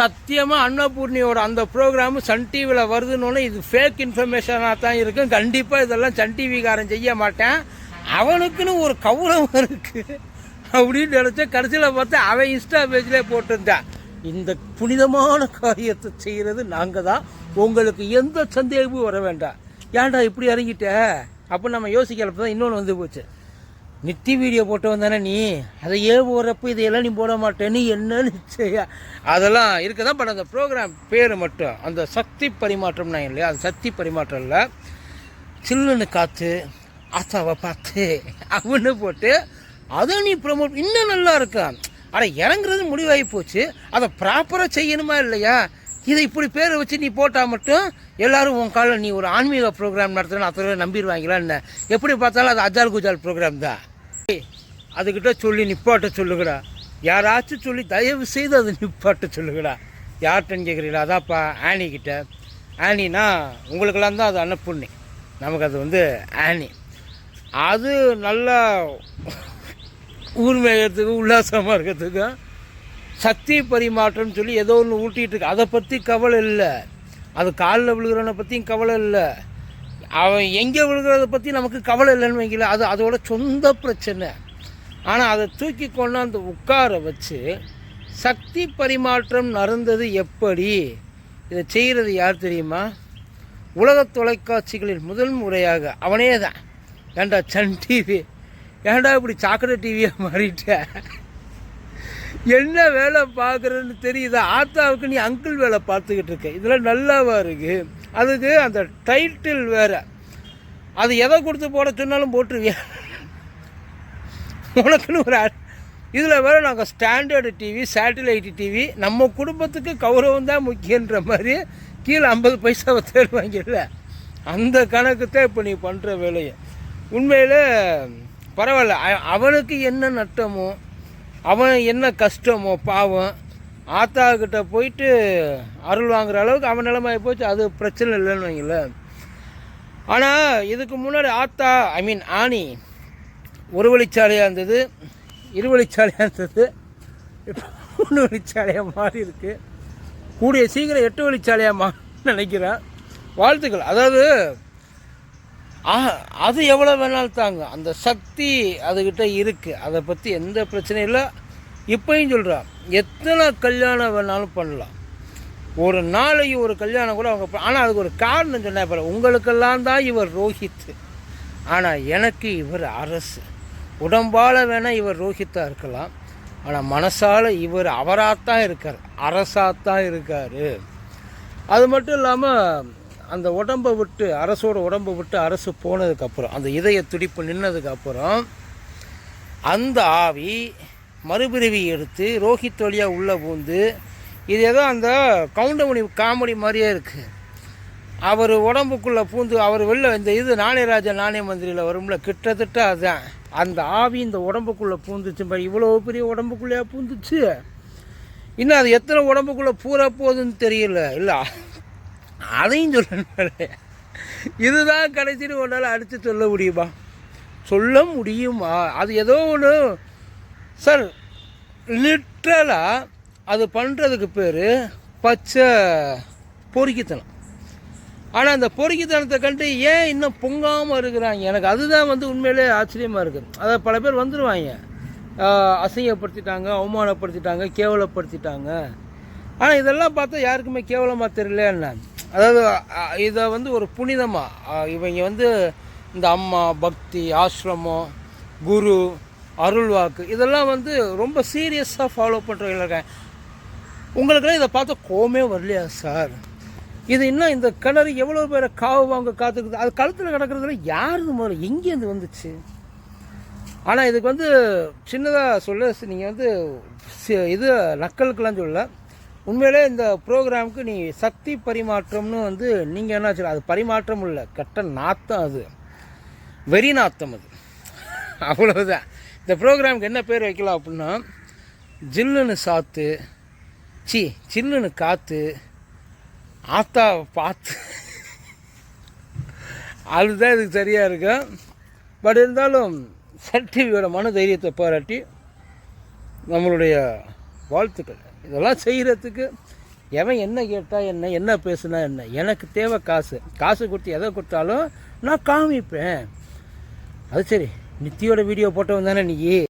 சத்தியமாக அன்னபூர்ணியோட அந்த program Sun டிவியில் வருதுன்னு இது ஃபேக் இன்ஃபர்மேஷனாக தான் இருக்கும். கண்டிப்பாக இதெல்லாம் சன் டிவிக்காரன் செய்ய மாட்டேன். அவனுக்குன்னு ஒரு கௌரவம் இருக்குது அப்படின்னு நினச்சா கடைசியில் பார்த்து அவன் இன்ஸ்டா பேஜ்லேயே போட்டிருந்தான். இந்த புனிதமான காரியத்தை செய்கிறது நாங்கள் தான் உங்களுக்கு எந்த சந்தேகமும் வர வேண்டாம். ஏன்டா இப்படி இறங்கிட்ட? அப்போ நம்ம யோசிக்கிறப்ப தான் இன்னொன்று வந்து போச்சு. நித்தி வீடியோ போட்டு வந்தானே நீ? அதை ஏன் போடுறப்ப இதையெல்லாம் நீ போட மாட்டேன்னு என்ன நிச்சயம் அதெல்லாம் இருக்குதான் பட் அந்த ப்ரோக்ராம் பேர் மட்டும். அந்த சக்தி பரிமாற்றம்னா இல்லையா? அந்த சக்தி பரிமாற்றம் இல்லை சில்லுன்னு காற்று ஆத்தாவை பார்த்து அவனு போட்டு அதை நீ ப்ரமோட் இன்னும் நல்லா இருக்கான் ஆனால் இறங்குறது முடிவாகி போச்சு. அதை ப்ராப்பராக செய்யணுமா இல்லையா? இதை இப்படி பேரை வச்சு நீ போட்டால் மட்டும் எல்லாரும் உன் காலில் நீ ஒரு ஆன்மீக ப்ரோக்ராம் நடத்துறேன்னு அத்தனை பேர் நம்பிடுவாங்களா என்ன? எப்படி பார்த்தாலும் அது அஜால் குஜால் ப்ரோக்ராம் தான் அதுக்கிட்ட சொல்லி நிப்பாட்ட சொல்லுங்கடா. யாராச்சும் சொல்லி தயவு செய்து அதை நிப்பாட்ட சொல்லுங்கடா. யார்கிட்டன்னு கேட்குறீங்களா அதாப்பா ஆனி கிட்ட. ஆனினா உங்களுக்கெல்லாம் தான் அது அன்னப்புண்ணி நமக்கு அது வந்து ஆனி. அது நல்லா ஊர் உல்லாசமாக இருக்கிறதுக்கும் சக்தி பரிமாற்றம் சொல்லி ஏதோ ஒன்று ஊட்டிகிட்டு இருக்கு. அதை பற்றி கவலை இல்லை. அது காலில் விழுகிறவனை பற்றியும் கவலை இல்லை. அவன் எங்கே விழுகிறத பற்றி நமக்கு கவலை இல்லைன்னு வைக்கல அது அதோட சொந்த பிரச்சனை. ஆனால் அதை தூக்கி கொண்டாந்து உட்கார வச்சு சக்தி பரிமாற்றம் நடந்தது எப்படி? இதை செய்கிறது யார் தெரியுமா? உலக தொலைக்காட்சிகளில் முதல் முறையாக அவனே தான் ஏன்டா சன் டிவி ஏன்டா இப்படி சாக்கடை டிவியாக மாறிட்ட? என்ன வேலை பார்க்குறன்னு தெரியுதா? ஆத்தாவுக்கு நீ அங்கிள் வேலை பார்த்துக்கிட்டு இருக்க. இதெல்லாம் நல்லாவா இருக்கு? அதுக்கு அந்த டைட்டில் வேற. அது எதை கொடுத்து போட சொன்னாலும் போட்டுருவியா? உனக்குன்னு ஒரு இதில் வேறு நாங்கள் ஸ்டாண்டர்டு டிவி சேட்டலைட் டிவி நம்ம குடும்பத்துக்கு கௌரவம் தான் முக்கியன்ற மாதிரி கீழே ஐம்பது பைசாவை தேடுவாங்கல்ல அந்த கணக்கு தான் இப்போ நீ பண்ணுற வேலையை. உண்மையில் பரவாயில்ல. அவனுக்கு என்ன நட்டமோ அவன் என்ன கஷ்டமோ பாவம் ஆத்தாக்கிட்ட போயிட்டு அருள் வாங்குற அளவுக்கு அவன் நிலமாயி போச்சு. அது பிரச்சனை இல்லைன்னு வைங்களேன். ஆனால் இதுக்கு முன்னாடி ஆத்தா ஐ மீன் ஆனி ஒரு வழிச்சாலையாக இருந்தது இரு வழிச்சாலையாக இருந்தது இப்போ மூணு வழிச்சாலையாக மாறி இருக்கு. கூடிய சீக்கிரம் எட்டு வழிச்சாலையாக மா நினைக்கிறேன். வாழ்த்துக்கள். அதாவது அது எவ்வளோ வேணாலும் தாங்க. அந்த சக்தி அதுக்கிட்ட இருக்குது அதை பற்றி எந்த பிரச்சனையும் இல்லை. இப்பயும் சொல்கிறான் எத்தனை கல்யாணம் வேணாலும் பண்ணலாம். ஒரு நாளைக்கு ஒரு கல்யாணம் கூட அவங்க ஆனால் அதுக்கு ஒரு காரணம் சொன்னால் பாரு உங்களுக்கெல்லாம் தான் இவர் ரோஹித். ஆனால் எனக்கு இவர் அரசு. உடம்பால் வேணால் இவர் ரோஹித்தாக இருக்கலாம். ஆனால் மனசால் இவர் அவராகத்தான் இருக்கார். அரசாகத்தான் இருக்கார். அது மட்டும் இல்லாமல் அந்த உடம்பை விட்டு அரசோட உடம்பை விட்டு அரசு போனதுக்கப்புறம் அந்த இதய துடிப்பு நின்னதுக்கப்புறம் அந்த ஆவி மறுபிறவி எடுத்து ரோஹித் வழியாக உள்ளே பூந்து இது ஏதோ அந்த கவுண்டமணி காமெடி மாதிரியே இருக்குது அவர் உடம்புக்குள்ளே பூந்து அவர் வெளில இந்த இது நாணயராஜா நாணய மந்திரியில் வரும்ல கிட்டத்தட்ட அதுதான் அந்த ஆவி இந்த உடம்புக்குள்ளே பூந்துச்சு பாரு இவ்வளோ பெரிய உடம்புக்குள்ளேயா பூந்துச்சு. இன்னும் அது எத்தனை உடம்புக்குள்ளே பூரா போகுதுன்னு தெரியல இல்லை. அதையும் சொல்லணும் இதுதான் கடைசியில் ஒன்றால் அடித்து சொல்ல முடியுமா? சொல்ல முடியுமா? அது ஏதோ ஒன்று சார் லிட்ரலாக அது பண்ணுறதுக்கு பேர் பச்சை பொறுக்கித்தனம். ஆனால் அந்த பொறுக்கித்தனத்தை கண்டு ஏன் இன்னும் பொங்காமல் இருக்கிறாங்க? எனக்கு அதுதான் வந்து உண்மையிலே ஆச்சரியமாக இருக்குது அதாவது பல பேர் வந்துடுவாங்க அசிங்கப்படுத்திட்டாங்க அவமானப்படுத்திட்டாங்க கேவலப்படுத்திட்டாங்க. ஆனால் இதெல்லாம் பார்த்தா யாருக்குமே கேவலமாக தெரியல என்ன? அதாவது இதை வந்து ஒரு புனிதமாக இவங்க வந்து இந்த அம்மா பக்தி ஆசிரமம் குரு அருள்வாக்கு இதெல்லாம் வந்து ரொம்ப சீரியஸாக ஃபாலோ பண்ணுறவங்க இருக்கேன் உங்களுக்கெல்லாம் இதை பார்த்தா கோமே வரலையா சார்? இது இன்னும் இந்த கிணறு எவ்வளோ பேரை காவு வாங்க காத்துக்குது? அது கழுத்தில் கிடக்கிறதுல யாருது முதல்ல? எங்கேருந்து வந்துச்சு? ஆனால் இதுக்கு வந்து சின்னதாக சொல்ல நீங்கள் வந்து இது நக்கலுக்கெல்லாம் சொல்லலை. உண்மையிலே இந்த ப்ரோக்ராமுக்கு நீ சக்தி பரிமாற்றம்னு வந்து நீங்கள் என்ன சொல்ல அது பரிமாற்றம் இல்லை. கெட்ட நாத்தம் அது. வெறி நாத்தம் அது. அவ்வளவுதான். இந்த ப்ரோக்ராமுக்கு என்ன பேர் வைக்கலாம் அப்படின்னா ஜில்லுன்னு சாத்து சி சில்லுன்னு காற்று ஆத்தாவை பார்த்து அதுதான் இதுக்கு சரியாக இருக்கும் பட் இருந்தாலும் சட்டிவியோட மன தைரியத்தை பாராட்டி நம்மளுடைய வாழ்த்துக்கள். இதெல்லாம் செய்கிறதுக்கு எவன் என்ன கேட்டால் என்ன என்ன பேசுனா என்ன? எனக்கு தேவை காசு. காசு கொடுத்து எதை கொடுத்தாலும் நான் காமிப்பேன். அது சரி. நித்தியோட வீடியோ போட்டவன் தானே நீ.